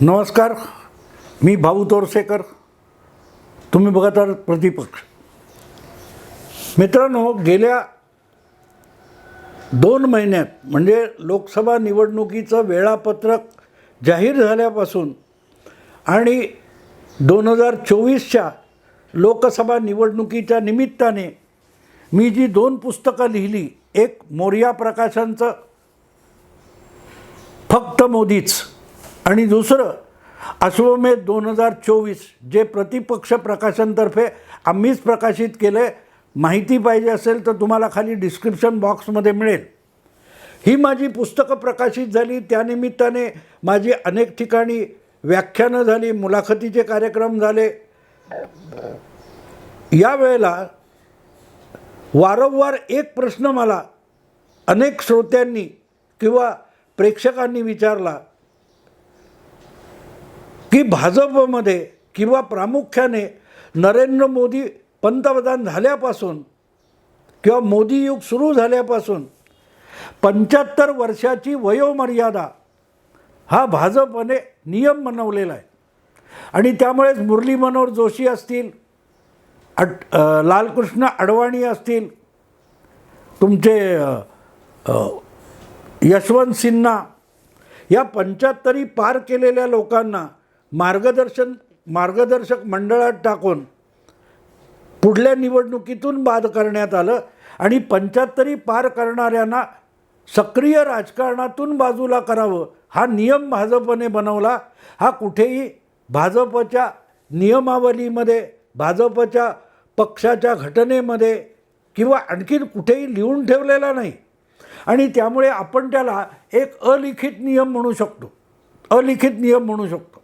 नमस्कार मी भाऊ तोरसेकर. तुम्ही बघत आहात प्रतिपक्ष. मित्रांनो गेल्या दोन महिन्यात म्हणजे लोकसभा निवडणुकीचं वेळापत्रक जाहीर झाल्यापासून आणि दोन हजार चोवीसच्या लोकसभा निवडणुकीच्या निमित्ताने मी जी दोन पुस्तकं लिहिली एक मोर्या प्रकाशनचं फक्त मोदीच. आणि दुसरं अश्वमेध दोन हजार चोवीस जे प्रतिपक्ष प्रकाशनतर्फे आम्हीच प्रकाशित केलं आहे माहिती पाहिजे असेल तर तुम्हाला खाली डिस्क्रिप्शन बॉक्समध्ये मिळेल. ही माझी पुस्तकं प्रकाशित झाली. त्यानिमित्ताने माझी अनेक ठिकाणी व्याख्यानं झाली मुलाखतीचे कार्यक्रम झाले. यावेळेला वारंवार एक प्रश्न मला अनेक श्रोत्यांनी किंवा प्रेक्षकांनी विचारला. की भाजपमध्ये किंवा प्रामुख्याने नरेंद्र मोदी पंतप्रधान झाल्यापासून किंवा मोदी युग सुरू झाल्यापासून पंच्याहत्तर वर्षाची वयोमर्यादा हा भाजपने नियम बनवलेला आहे. आणि त्यामुळेच मुरली मनोहर जोशी असतील अट लालकृष्ण अडवाणी असतील तुमचे यशवंत सिन्हा या पंच्याहत्तरी पार केलेल्या लोकांना मार्गदर्शन मार्गदर्शक मंडळात टाकून पुढल्या निवडणुकीतून बाद करण्यात आलं आणि पंच्याहत्तरी पार करणाऱ्यांना सक्रिय राजकारणातून बाजूला करावं हा नियम भाजपने बनवला. हा कुठेही भाजपच्या नियमावलीमध्ये भाजपच्या पक्षाच्या घटनेमध्ये किंवा आणखीन कुठेही लिहून ठेवलेला नाही. आणि त्यामुळे आपण त्याला एक अलिखित नियम म्हणू शकतो. अलिखित नियम म्हणू शकतो.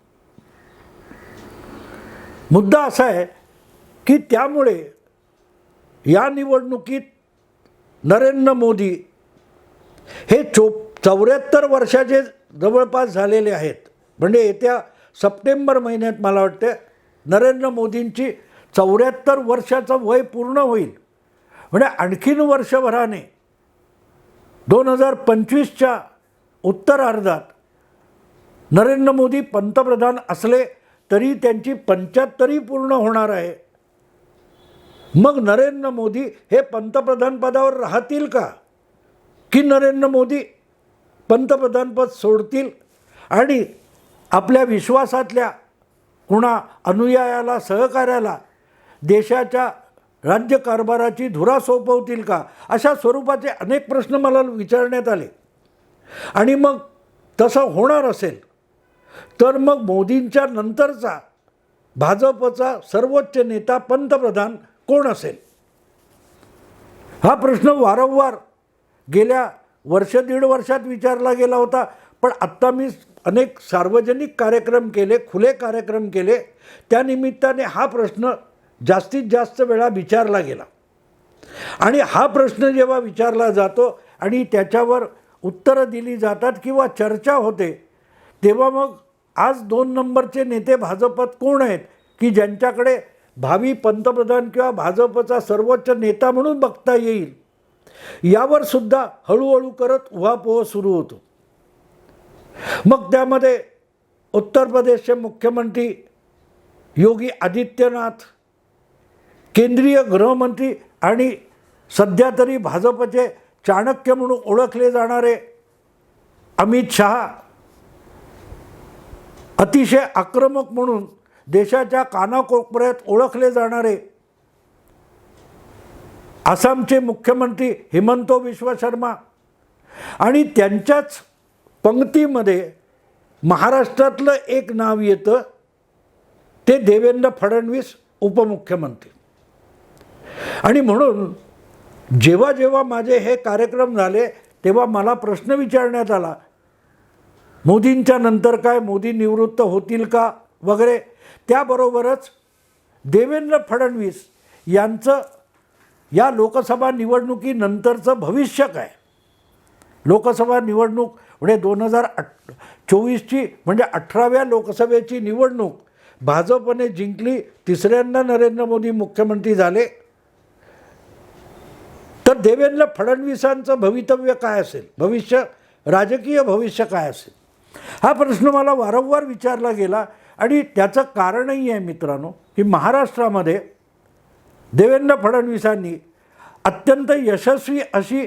मुद्दा असा आहे की त्यामुळे या निवडणुकीत नरेंद्र मोदी हे चो चौऱ्याहत्तर वर्षाचे जवळपास झालेले आहेत. म्हणजे येत्या सप्टेंबर महिन्यात मला वाटतं नरेंद्र मोदींची चौऱ्याहत्तर वर्षाचं वय पूर्ण होईल. म्हणजे आणखीन वर्षभराने दोन हजार पंचवीसच्या उत्तरार्धात नरेंद्र मोदी पंतप्रधान असले तरी त्यांची पंच्याहत्तरी पूर्ण होणार आहे. मग नरेंद्र मोदी हे पंतप्रधानपदावर राहतील का? की नरेंद्र मोदी पंतप्रधानपद सोडतील? आणि आपल्या विश्वासातल्या कुणा अनुयायाला सहकार्याला देशाच्या राज्यकारभाराची धुरा सोपवतील का? अशा स्वरूपाचे अनेक प्रश्न मला विचारण्यात आले. आणि मग तसं होणार असेल तर मग मोदींच्या नंतरचा भाजपचा सर्वोच्च नेता पंतप्रधान कोण असेल? हा प्रश्न वारंवार गेल्या वर्ष दीड वर्षात विचारला गेला होता पण आत्ता मी अनेक सार्वजनिक कार्यक्रम केले खुले कार्यक्रम केले त्यानिमित्ताने हा प्रश्न जास्तीत जास्त वेळा विचारला गेला. आणि हा प्रश्न जेव्हा विचारला जातो आणि त्याच्यावर उत्तरं दिली जातात किंवा चर्चा होते तेव्हा मग आज दोन नंबरचे नेते भाजपात कोण आहेत? की ज्यांच्याकडे भावी पंतप्रधान किंवा भाजपचा सर्वोच्च नेता म्हणून बघता येईल? यावर सुद्धा हळूहळू करत उहापोह सुरू होतो. मग त्यामध्ये उत्तर प्रदेशचे मुख्यमंत्री योगी आदित्यनाथ केंद्रीय गृहमंत्री आणि सध्या तरी भाजपचे चाणक्य म्हणून ओळखले जाणारे अमित शहा अतिशय आक्रमक म्हणून देशाच्या कानाकोपऱ्यात ओळखले जाणारे आसामचे मुख्यमंत्री हिमंतो विश्व शर्मा आणि त्यांच्याच पंक्तीमध्ये महाराष्ट्रातलं एक नाव येतं ते देवेंद्र फडणवीस उपमुख्यमंत्री. आणि म्हणून जेव्हा जेव्हा माझे हे कार्यक्रम झाले तेव्हा मला प्रश्न विचारण्यात आला मोदींच्या नंतर काय? मोदी निवृत्त होतील का? वगैरे. त्याबरोबरच देवेंद्र फडणवीस यांचं या लोकसभा निवडणुकीनंतरचं भविष्य काय? लोकसभा निवडणूक म्हणजे दोन हजार अठ चोवीसची म्हणजे अठराव्या लोकसभेची निवडणूक. भाजपने जिंकली तिसऱ्यांदा नरेंद्र मोदी मुख्यमंत्री झाले. तर देवेंद्र फडणवीसांचं भवितव्य काय असेल? भविष्य राजकीय भविष्य काय असेल? हा प्रश्न मला वारंवार विचारला गेला आणि त्याचं कारणही आहे मित्रांनो की महाराष्ट्रामध्ये देवेंद्र फडणवीसांनी अत्यंत यशस्वी अशी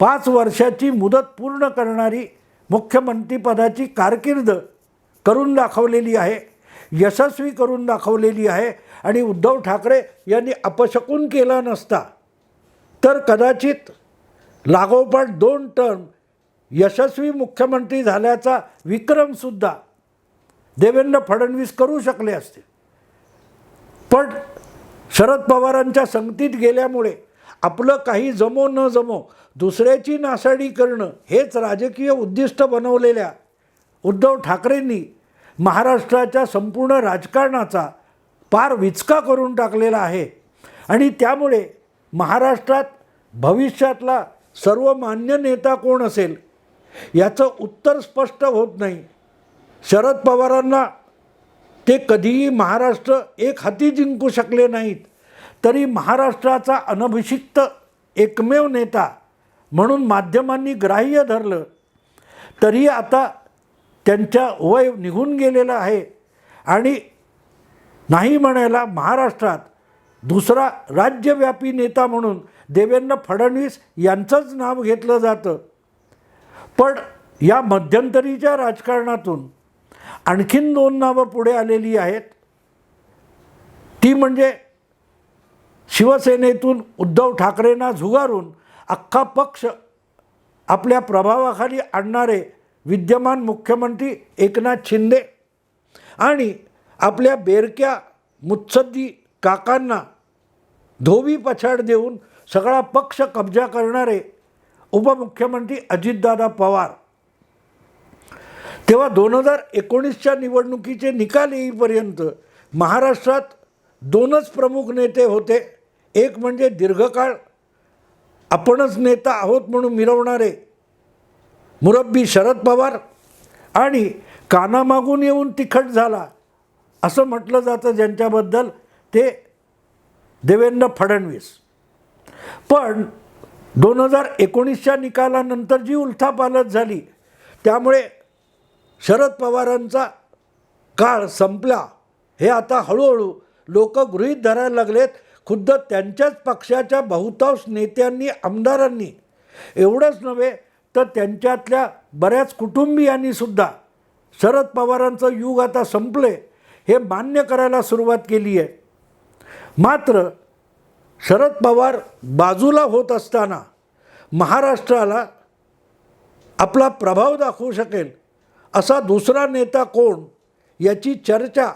पाच वर्षाची मुदत पूर्ण करणारी मुख्यमंत्रीपदाची कारकीर्द करून दाखवलेली आहे यशस्वी करून दाखवलेली आहे आणि उद्धव ठाकरे यांनी अपशकून केला नसता तर कदाचित लागोपाठ दोन टर्म यशस्वी मुख्यमंत्री झाल्याचा विक्रमसुद्धा देवेंद्र फडणवीस करू शकले असते. पण शरद पवारांच्या संगतीत गेल्यामुळे आपलं काही जमो न जमो दुसऱ्याची नासाडी करणं हेच राजकीय उद्दिष्ट बनवलेल्या उद्धव ठाकरेंनी महाराष्ट्राच्या संपूर्ण राजकारणाचा पार विचका करून टाकलेला आहे. आणि त्यामुळे महाराष्ट्रात भविष्यातला सर्वमान्य नेता कोण असेल? याचं उत्तर स्पष्ट होत नाही. शरद पवारांना ते कधीही महाराष्ट्र एक हाती जिंकू शकले नाहीत. तरी महाराष्ट्राचा अनभिषिक्त एकमेव नेता म्हणून माध्यमांनी ग्राह्य धरलं. तरी आता त्यांच्या वय निघून गेलेलं आहे आणि नाही म्हणायला महाराष्ट्रात दुसरा राज्यव्यापी नेता म्हणून देवेंद्र फडणवीस यांचंच नाव घेतलं जातं. पण या मध्यंतरीच्या राजकारणातून आणखीन दोन नावं पुढे आलेली आहेत. ती म्हणजे शिवसेनेतून उद्धव ठाकरेंना झुगारून अख्खा पक्ष आपल्या प्रभावाखाली आणणारे विद्यमान मुख्यमंत्री एकनाथ शिंदे आणि आपल्या बेरक्या मुत्सद्दी काकांना धोबी पछाड देऊन सगळा पक्ष कब्जा करणारे उपमुख्यमंत्री अजितदादा पवार. तेव्हा दोन हजार एकोणीसच्या निवडणुकीचे निकाल येईपर्यंत महाराष्ट्रात दोनच प्रमुख नेते होते. एक म्हणजे दीर्घकाळ आपणच नेता आहोत म्हणून मिरवणारे मुरब्बी शरद पवार आणि कानामागून येऊन तिखट झाला असं म्हटलं जातं ज्यांच्याबद्दल ते देवेंद्र फडणवीस. पण दोन हजार एकोणीसच्या निकालानंतर जी उलथापालत झाली त्यामुळे शरद पवारांचा काळ संपला. हे आता हळूहळू लोक गृहीत धरायला लागलेत. खुद्द त्यांच्याच पक्षाच्या बहुतांश नेत्यांनी आमदारांनी. एवढंच नव्हे तर त्यांच्यातल्या बऱ्याच कुटुंबियांनी सुद्धा शरद पवारांचं युग आता संपले हे मान्य करायला सुरुवात केली आहे मात्र शरद पवार बाजूला होत असताना महाराष्ट्राला आपला प्रभाव दाखवू शकेल असा दुसरा नेता कोण याची चर्चा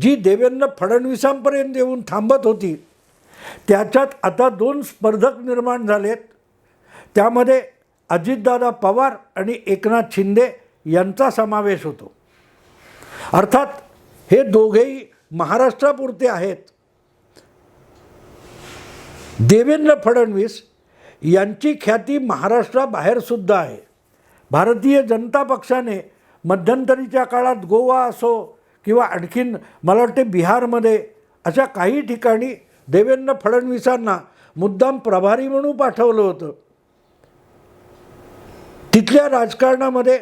जी देवेंद्र फडणवीसांपर्यंत येऊन थांबत होती त्याच्यात आता दोन स्पर्धक निर्माण झालेत. त्यामध्ये अजितदादा पवार आणि एकनाथ शिंदे यांचा समावेश होतो. अर्थात हे दोघेही महाराष्ट्रापुरते आहेत. देवेंद्र फडणवीस यांची ख्याती महाराष्ट्राबाहेरसुद्धा आहे. भारतीय जनता पक्षाने मध्यंतरीच्या काळात गोवा असो किंवा आणखीन मला वाटते बिहारमध्ये अशा काही ठिकाणी देवेंद्र फडणवीसांना मुद्दाम प्रभारी म्हणून पाठवलं होतं. तिथल्या राजकारणामध्ये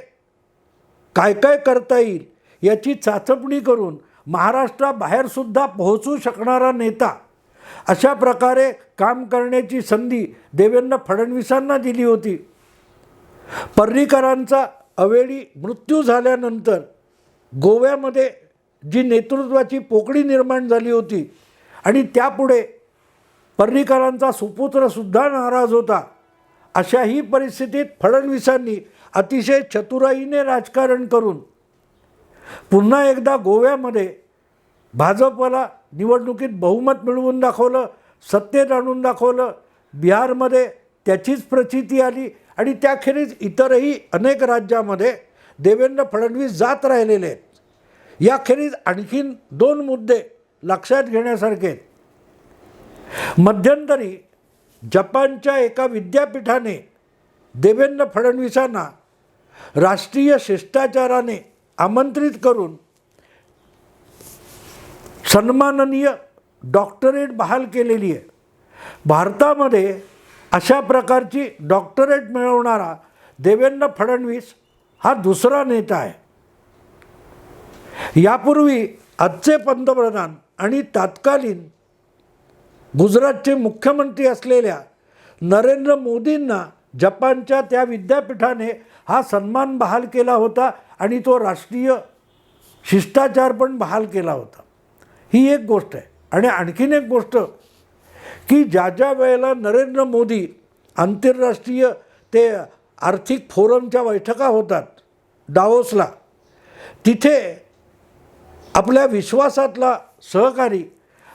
काय काय करता येईल याची चाचपणी करून महाराष्ट्राबाहेरसुद्धा पोहोचू शकणारा नेता अशा प्रकारे काम करण्याची संधी देवेंद्र फडणवीसांना दिली होती. पर्रीकरांचा अवेळी मृत्यू झाल्यानंतर गोव्यामध्ये जी नेतृत्वाची पोकळी निर्माण झाली होती आणि त्यापुढे पर्रीकरांचा सुपुत्रसुद्धा नाराज होता. अशाही परिस्थितीत फडणवीसांनी अतिशय चतुराईने राजकारण करून पुन्हा एकदा गोव्यामध्ये भाजपला निवडणुकीत बहुमत मिळवून दाखवलं सत्तेत आणून दाखवलं. बिहारमध्ये त्याचीच प्रचिती आली आणि त्याखेरीज इतरही अनेक राज्यामध्ये देवेंद्र फडणवीस जात राहिलेले आहेत. याखेरीज आणखीन दोन मुद्दे लक्षात घेण्यासारखे आहेत. मध्यंतरी जपानच्या एका विद्यापीठाने देवेंद्र फडणवीसांना राष्ट्रीय शिष्टाचाराने आमंत्रित करून सन्माननीय डॉक्टरेट बहाल केलेली आहे. भारतामध्ये अशा प्रकारची डॉक्टरेट मिळवणारा देवेंद्र फडणवीस हा दुसरा नेता आहे. यापूर्वी आजचे पंतप्रधान आणि तात्कालीन गुजरातचे मुख्यमंत्री असलेल्या नरेंद्र मोदींना जपानच्या त्या विद्यापीठाने हा सन्मान बहाल केला होता आणि तो राष्ट्रीय शिष्टाचार पण बहाल केला होता. ही एक गोष्ट आहे. आणि आणखीन एक गोष्ट की ज्या ज्या वेळेला नरेंद्र मोदी आंतरराष्ट्रीय ते आर्थिक फोरमच्या बैठका होतात डाओसला तिथे आपल्या विश्वासातला सहकारी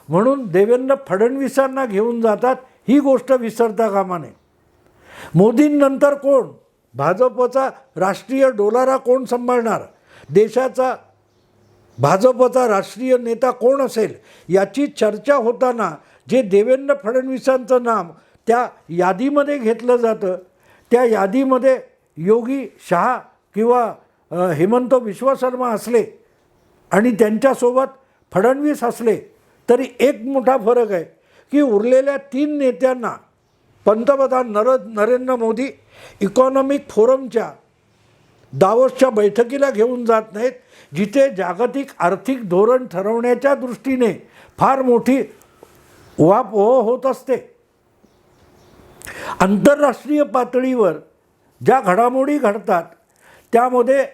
म्हणून देवेंद्र फडणवीसांना घेऊन जातात ही गोष्ट विसरता कामा नये. मोदींनंतर कोण? भाजपचा राष्ट्रीय डोलारा कोण सांभाळणार? देशाचा भाजपचा राष्ट्रीय नेता कोण असेल याची चर्चा होताना जे देवेंद्र फडणवीसांचं नाम त्या यादीमध्ये घेतलं जातं त्या यादीमध्ये योगी शहा किंवा हेमंत विश्व शर्मा असले आणि त्यांच्यासोबत फडणवीस असले तरी एक मोठा फरक आहे की उरलेल्या तीन नेत्यांना पंतप्रधान नर नरेंद्र मोदी इकॉनॉमिक फोरमच्या दावोसच्या बैठकीला घेऊन जात नाहीत. जिथे जागतिक आर्थिक धोरण ठरवण्याच्या दृष्टीने फार मोठी उहापोह हो होत असते. आंतरराष्ट्रीय पातळीवर ज्या घडामोडी घडतात त्यामध्ये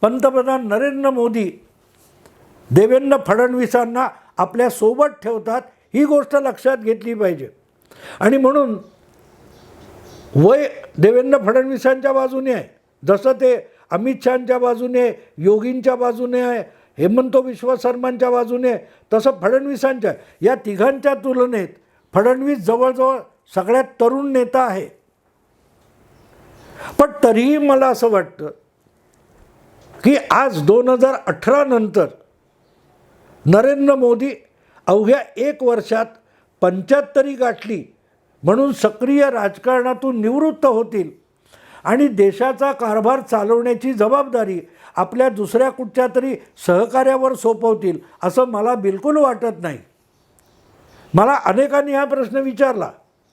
पंतप्रधान नरेंद्र मोदी देवेंद्र फडणवीसांना आपल्यासोबत ठेवतात ही गोष्ट लक्षात घेतली पाहिजे. आणि म्हणून वय देवेंद्र फडणवीसांच्या बाजूने आहे. जसं ते अमित शहाच्या बाजूने आहे, योगींच्या बाजूने आहे हेमंत विश्व शर्मांच्या बाजूने आहे, तसं फडणवीसांच्या आहे. या तिघांच्या तुलनेत फडणवीस जवळजवळ सगळ्यात तरुण नेता आहे पण तरीही मला असं वाटतं की आज दोन हजार अठरा नंतर नरेंद्र मोदी अवघ्या एक वर्षात पंच्याहत्तरी गाठली म्हणून सक्रिय राजकारणातून निवृत्त होतील आणि देशाचा कारभार चालवण्याची जबाबदारी आपल्या दुसऱ्या कुठच्या तरी सहकार्यावर सोपवतील असं मला बिलकुल वाटत नाही. मला अनेकांनी हा प्रश्न विचारला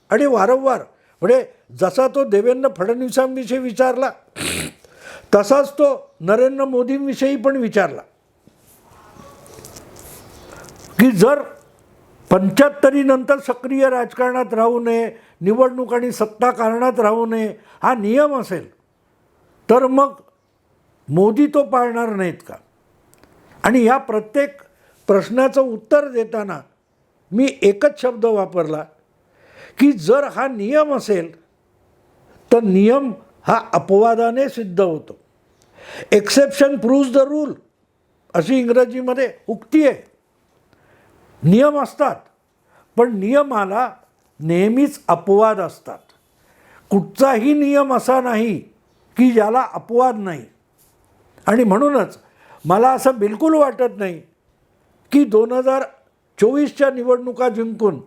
आणि वारंवार म्हणजे जसा तो देवेंद्र फडणवीसांविषयी विचारला तसाच तो नरेंद्र मोदींविषयी पण विचारला. की जर पंच्याहत्तरीनंतर सक्रिय राजकारणात राहू नये निवडणूक आणि सत्ता कारणात राहू नये हा नियम असेल तर मग मोदी तो पाळणार नाहीत का? आणि या प्रत्येक प्रश्नाचं उत्तर देताना मी एकच शब्द वापरला की जर हा नियम असेल तर नियम हा अपवादाने सिद्ध होतो. एक्सेप्शन प्रूव्ज द रूल अशी इंग्रजीमध्ये उक्ती आहे. नियम असतात पण नियमाला नेहमीच अपवाद असतात. कुठचाही नियम असा नाही की ज्याला अपवाद नाही. आणि म्हणूनच मला असं बिलकुल वाटत नाही की दोन हजार चोवीसच्या निवडणुका जिंकून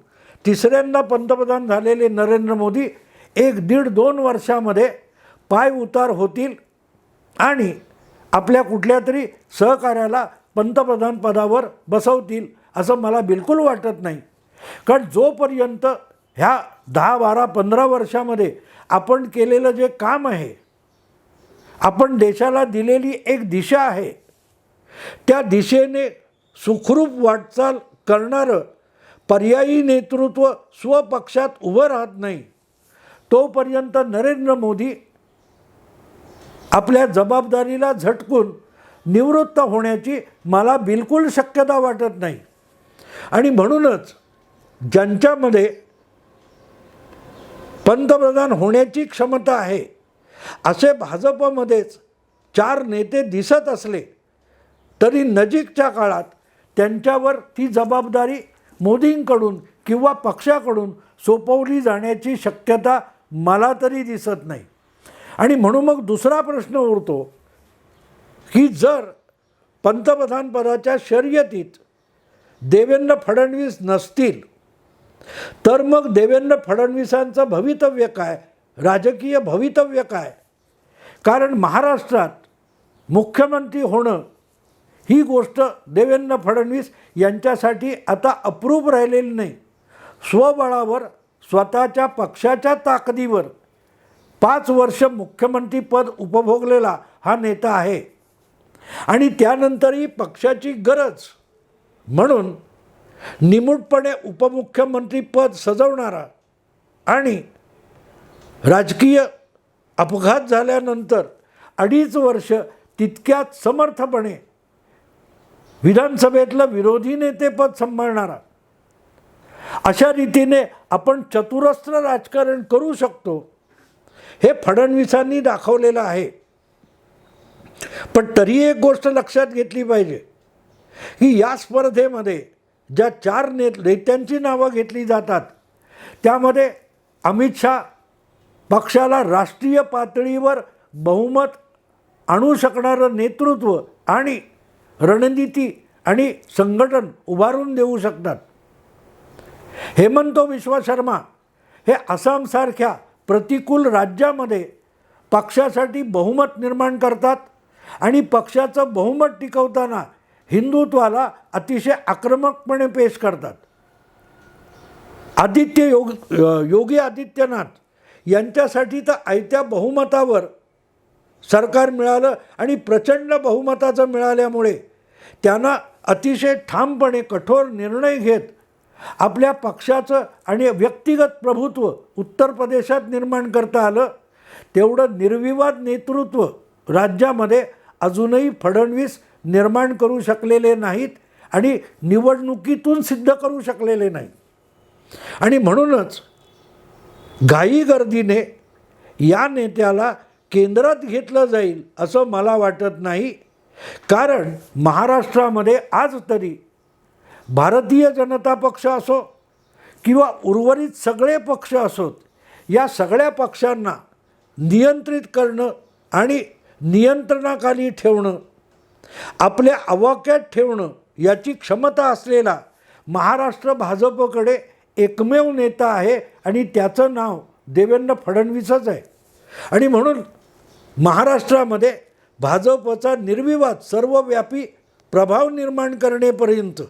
तिसऱ्यांदा पंतप्रधान झालेले नरेंद्र मोदी एक दीड दोन वर्षामध्ये पाय उतार होतील आणि आपल्या कुठल्या तरी सहकार्याला पंतप्रधान पदावर बसवतील असं मला बिलकुल वाटत नाही. कारण जोपर्यंत ह्या दहा बारा पंधरा वर्षामध्ये आपण केलेलं जे काम आहे आपण देशाला दिलेली एक दिशा आहे त्या दिशेने सुखरूप वाटचाल करणारं पर्यायी नेतृत्व स्वपक्षात उभं राहत नाही तोपर्यंत नरेंद्र मोदी आपल्या जबाबदारीला झटकून निवृत्त होण्याची मला बिलकुल शक्यता वाटत नाही. आणि म्हणूनच ज्यांच्यामध्ये पंतप्रधान होण्याची क्षमता आहे. असे भाजपमध्येच चार नेते दिसत असले तरी नजीकच्या काळात त्यांच्यावर ती जबाबदारी मोदींकडून किंवा पक्षाकडून सोपवली जाण्याची शक्यता मला तरी दिसत नाही. आणि म्हणून मग दुसरा प्रश्न उरतो की जर पंतप्रधानपदाच्या शर्यतीत देवेंद्र फडणवीस नसतील तर मग देवेंद्र फडणवीसांचं भवितव्य काय? राजकीय भवितव्य काय? कारण महाराष्ट्रात मुख्यमंत्री होणं ही गोष्ट देवेंद्र फडणवीस यांच्यासाठी आता अप्रूप राहिलेली नाही. स्वबळावर स्वतःच्या पक्षाच्या ताकदीवर पाच वर्ष मुख्यमंत्रीपद उपभोगलेला हा नेता आहे. आणि त्यानंतरही पक्षाची गरज म्हणून निमूटपणे उपमुख्यमंत्रीपद सजवणारा आणि राजकीय अपघात झाल्यानंतर अडीच वर्ष तितक्यात समर्थपणे विधानसभेतलं विरोधी नेतेपद सांभाळणारा. अशा रीतीने आपण चतुरस्त्र राजकारण करू शकतो हे फडणवीसांनी दाखवलेलं आहे. पण तरी एक गोष्ट लक्षात घेतली पाहिजे की या स्पर्धेमध्ये ज्या चार ने नेत्यांची नावं घेतली जातात त्यामध्ये अमित शहा पक्षाला राष्ट्रीय पातळीवर बहुमत आणू शकणारं नेतृत्व आणि रणनीती आणि संघटन उभारून देऊ शकतात. हेमंत विश्वशर्मा हे आसामसारख्या प्रतिकूल राज्यामध्ये पक्षासाठी बहुमत निर्माण करतात आणि पक्षाचं बहुमत टिकवताना हिंदुत्वाला अतिशय आक्रमकपणे पेश करतात. आदित्य योग योगी आदित्यनाथ यांच्यासाठी तर आयत्या बहुमतावर सरकार मिळालं आणि प्रचंड बहुमताचं मिळाल्यामुळे त्यांना अतिशय ठामपणे कठोर निर्णय घेत आपल्या पक्षाचं आणि व्यक्तिगत प्रभुत्व उत्तर प्रदेशात निर्माण करता आलं तेवढं निर्विवाद नेतृत्व राज्यामध्ये अजूनही फडणवीस निर्माण करू शकलेले नाहीत आणि निवडणुकीतून सिद्ध करू शकलेले नाहीत. आणि म्हणूनच घाई गर्दीने या नेत्याला केंद्रात घेतलं जाईल असं मला वाटत नाही. कारण महाराष्ट्रामध्ये आज तरी भारतीय जनता पक्ष असो किंवा उर्वरित सगळे पक्ष असोत या सगळ्या पक्षांना नियंत्रित करणं आणि नियंत्रणाखाली ठेवणं आपल्या आवाक्यात ठेवणं याची क्षमता असलेला महाराष्ट्र भाजपकडे एकमेव नेता आहे आणि त्याचं नाव देवेंद्र फडणवीसच आहे. आणि म्हणून महाराष्ट्रामध्ये भाजपचा निर्विवाद सर्वव्यापी प्रभाव निर्माण करण्यापर्यंत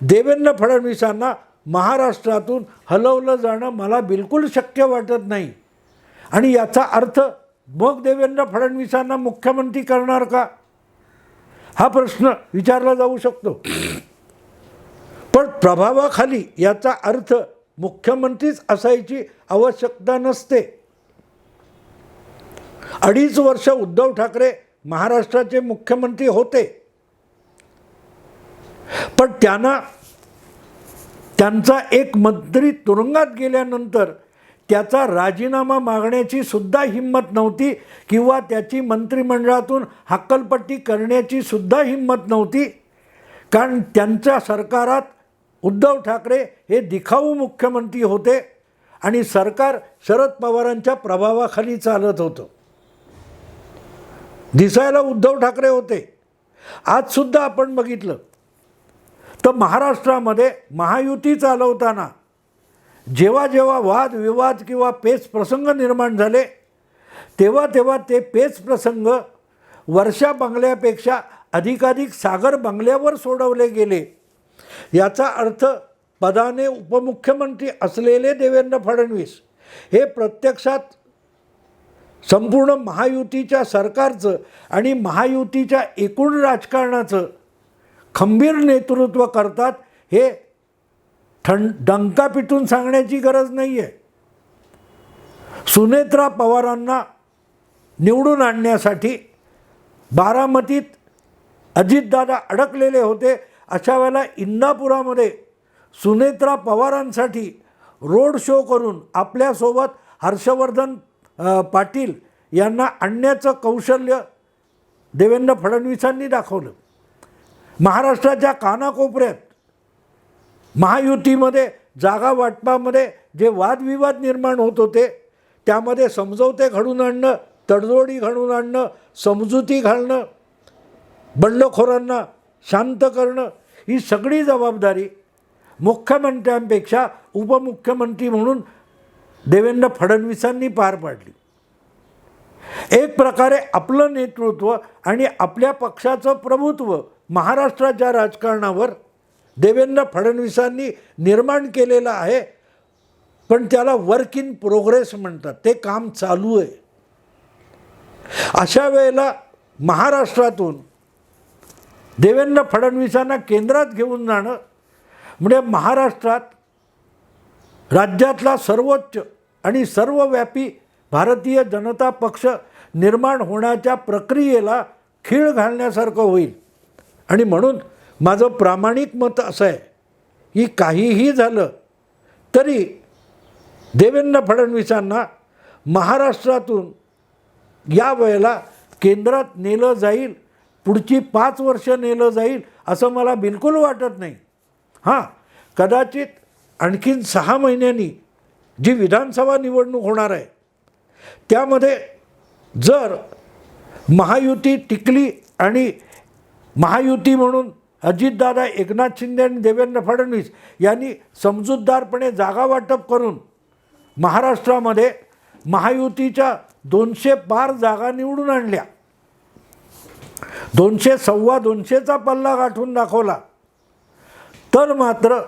देवेंद्र फडणवीसांना महाराष्ट्रातून हलवलं जाणं मला बिलकुल शक्य वाटत नाही. आणि याचा अर्थ मग देवेंद्र फडणवीसांना मुख्यमंत्री करणार का? हा प्रश्न विचारला जाऊ शकतो. पण प्रभावाखाली याचा अर्थ मुख्यमंत्रीच असायची आवश्यकता नसते. अडीच वर्ष उद्धव ठाकरे महाराष्ट्राचे मुख्यमंत्री होते. पण त्यांना त्यांचा एक मंत्री तुरुंगात गेल्यानंतर त्याचा राजीनामा मागण्याची सुद्धा हिंमत नव्हती किंवा त्याची मंत्रिमंडळातून हक्कलपट्टी करण्याची सुद्धा हिंमत नव्हती. कारण त्यांच्या सरकारात उद्धव ठाकरे हे दिखाऊ मुख्यमंत्री होते आणि सरकार शरद पवारांच्या प्रभावाखाली चालत होतं. दिसायला उद्धव ठाकरे होते. आजसुद्धा आपण बघितलं. तर महाराष्ट्रामध्ये महायुती चालवताना जेव्हा जेव्हा वाद विवाद किंवा पेच प्रसंग निर्माण झाले तेव्हा तेव्हा ते पेच प्रसंग वर्षा बंगल्यापेक्षा अधिकाधिक सागर बंगल्यावर सोडवले गेले. याचा अर्थ पदाने उपमुख्यमंत्री असलेले देवेंद्र फडणवीस हे प्रत्यक्षात संपूर्ण महायुतीच्या सरकारचं आणि महायुतीच्या एकूण राजकारणाचं खंबीर नेतृत्व करतात हे थंड डंका पिटून सांगण्याची गरज नाही आहे सुनेत्रा पवारांना निवडून आणण्यासाठी बारामतीत अजितदादा अडकलेले होते. अशा वेळेला इंदापुरामध्ये सुनेत्रा पवारांसाठी रोड शो करून आपल्यासोबत हर्षवर्धन पाटील यांना आणण्याचं कौशल्य देवेंद्र फडणवीसांनी दाखवलं. महाराष्ट्राच्या कानाकोपऱ्यात महायुतीमध्ये जागा वाटपामध्ये जे वादविवाद निर्माण होत होते त्यामध्ये समजवते घडून आणणं तडजोडी घडून आणणं समजुती घालणं बंडखोरांना शांत करणं ही सगळी जबाबदारी मुख्यमंत्र्यांपेक्षा उपमुख्यमंत्री म्हणून देवेंद्र फडणवीसांनी पार पाडली. एक प्रकारे आपलं नेतृत्व आणि आपल्या पक्षाचं प्रभुत्व महाराष्ट्राच्या राजकारणावर देवेंद्र फडणवीसांनी निर्माण केलेलं आहे पण त्याला वर्क इन प्रोग्रेस म्हणतात. ते काम चालू आहे. अशा वेळेला महाराष्ट्रातून देवेंद्र फडणवीसांना केंद्रात घेऊन जाणं म्हणजे महाराष्ट्रात राज्यातला सर्वोच्च आणि सर्वव्यापी भारतीय जनता पक्ष निर्माण होण्याच्या प्रक्रियेला खीळ घालण्यासारखं होईल. आणि म्हणून माझं प्रामाणिक मत असं आहे की काहीही झालं तरी देवेंद्र फडणवीसांना महाराष्ट्रातून या वेळेला केंद्रात नेलं जाईल पुढची पाच वर्ष नेलं जाईल असं मला बिलकुल वाटत नाही. हां कदाचित आणखीन सहा महिन्यांनी जी विधानसभा निवडणूक होणार आहे त्यामध्ये जर महायुती टिकली आणि महायुती म्हणून अजितदादा एकनाथ शिंदे आणि देवेंद्र फडणवीस यांनी समजूतदारपणे जागा वाटप करून महाराष्ट्रामध्ये महायुतीच्या दोनशे पार जागा निवडून आणल्या. दोनशे सव्वा दोनशेचा पल्ला गाठून दाखवला. तर मात्र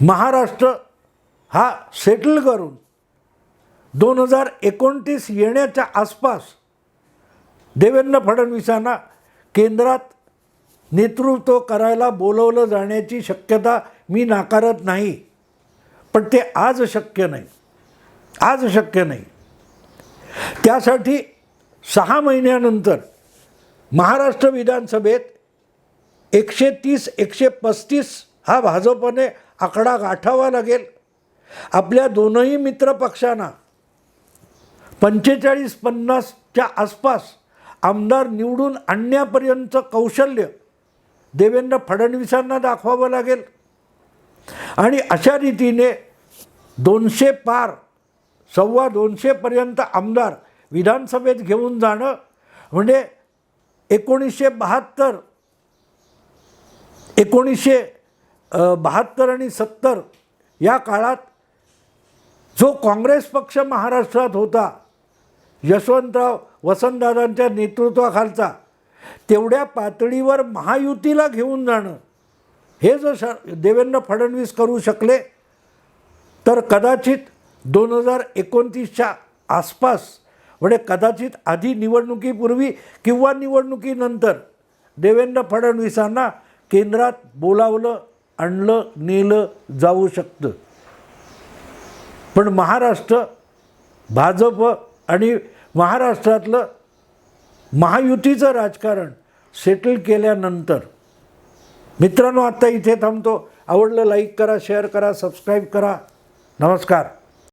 महाराष्ट्र हा सेटल करून दोन हजार एकोणतीस येण्याच्या आसपास देवेंद्र फडणवीसांना केंद्रात नेतृत्व करायला बोलवलं जाण्याची शक्यता मी नाकारत नाही. पण ते आज शक्य नाही. आज शक्य नाही. त्यासाठी सहा महिन्यानंतर महाराष्ट्र विधानसभेत एकशे तीस एकशे पस्तीस हा भाजपने आकडा गाठावा लागेल. आपल्या दोनही मित्र पक्षांना पंचेचाळीस पन्नासच्या आसपास आमदार निवडून आणण्यापर्यंतचं कौशल्य देवेंद्र फडणवीसांना दाखवावं लागेल. आणि अशा रीतीने दोनशे पार सव्वा दोनशेपर्यंत आमदार विधानसभेत घेऊन जाणं म्हणजे एकोणीसशे बहात्तर एकोणीसशे बहात्तर आणि सत्तर या काळात जो काँग्रेस पक्ष महाराष्ट्रात होता यशवंतराव वसंतदादांच्या नेतृत्वाखालचा तेवढ्या पातळीवर महायुतीला घेऊन जाणं. हे जर श देवेंद्र फडणवीस करू शकले तर कदाचित दोन हजार एकोणतीसच्या आसपास म्हणजे कदाचित आधी निवडणुकीपूर्वी किंवा निवडणुकीनंतर देवेंद्र फडणवीसांना केंद्रात बोलावलं आणलं नेलं जाऊ शकतं. पण महाराष्ट्र भाजप आणि महाराष्ट्रातलं महायुतीचं राजकारण सेटल केल्यानंतर. मित्रांनो आत्ता इथे थांबतो. आवडलं लाईक करा शेअर करा सबस्क्राईब करा. नमस्कार.